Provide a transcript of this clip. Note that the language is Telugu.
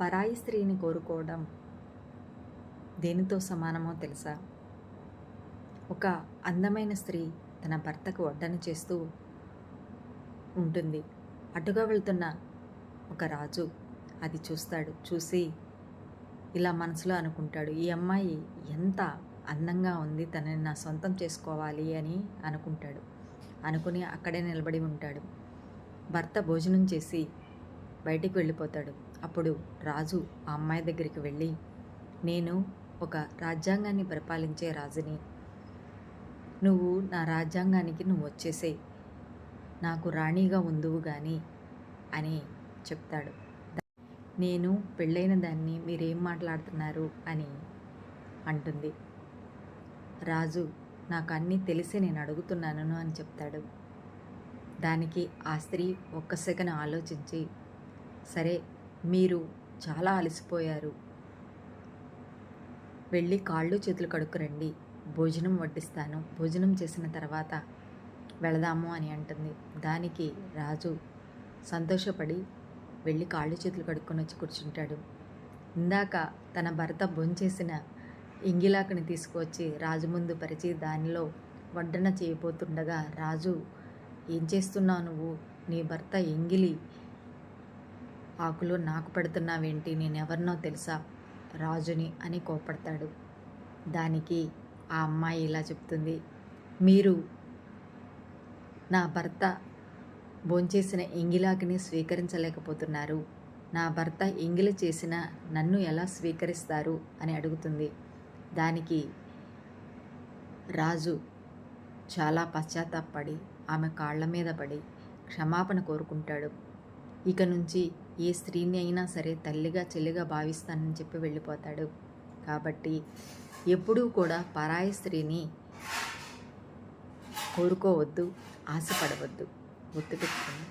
పరాయి స్త్రీని కోరుకోవడం దేనితో సమానమో తెలుసా? ఒక అందమైన స్త్రీ తన భర్తకు వడ్డన చేస్తూ ఉంటుంది. అటుగా వెళ్తున్న ఒక రాజు అది చూస్తాడు. చూసి ఇలా మనసులో అనుకుంటాడు ఈ అమ్మాయి ఎంత అందంగా ఉంది తనని నా సొంతం చేసుకోవాలి అని అనుకుంటాడు. అనుకుని అక్కడే నిలబడి ఉంటాడు. భర్త భోజనం చేసి బయటికి వెళ్ళిపోతాడు. అప్పుడు రాజు ఆ అమ్మాయి దగ్గరికి వెళ్ళి నేను ఒక రాజ్యాంగాన్ని పరిపాలించే రాజుని. నువ్వు నా రాజ్యాంగానికి నువ్వు వచ్చేసే. నాకు రాణిగా ఉందువు కానీ అని చెప్తాడు. నేను పెళ్ళైన దాన్ని మీరేం మాట్లాడుతున్నారు? అని అంటుంది. రాజు నాకు అన్నీ తెలిసి నేను అడుగుతున్నాను అని చెప్తాడు. దానికి ఆ స్త్రీ ఒక్క సెకండ్ ఆలోచించి సరే మీరు చాలా అలసిపోయారు. వెళ్ళి కాళ్ళు చేతులు కడుక్కురండి. భోజనం వడ్డిస్తాను. భోజనం చేసిన తర్వాత వెళదాము అని అంటుంది. దానికి రాజు సంతోషపడి వెళ్ళి కాళ్ళు చేతులు కడుక్కొని వచ్చి కూర్చుంటాడు. ఇందాక తన భర్త భోంచేసిన ఇంగిలాకుని తీసుకువచ్చి రాజు ముందు పరిచి దానిలో వడ్డన చేయబోతుండగా రాజు ఏం చేస్తున్నావు నువ్వు? నీ భర్త ఎంగిలి ఆకులు నాకు పెడుతున్నావేంటి నేనెవరినో తెలుసా? రాజుని అని కోపడతాడు దానికి ఆ అమ్మాయి ఇలా చెప్తుంది. మీరు నా భర్త భోంచేసిన ఎంగిలాకిని స్వీకరించలేకపోతున్నారు. నా భర్త ఎంగిలి చేసిన నన్ను ఎలా స్వీకరిస్తారు? అని అడుగుతుంది. దానికి రాజు చాలా పశ్చాత్తాపడి ఆమె కాళ్ళ మీద పడి క్షమాపణ కోరుకుంటాడు. ఇక నుంచి ఏ స్త్రీని అయినా సరే తల్లిగా చెల్లిగా భావిస్తానని చెప్పి వెళ్ళిపోతాడు. కాబట్టి ఎప్పుడూ కూడా పరాయి స్త్రీని కోరుకోవద్దు ఆశపడవద్దు. గుర్తుపెట్టుకోండి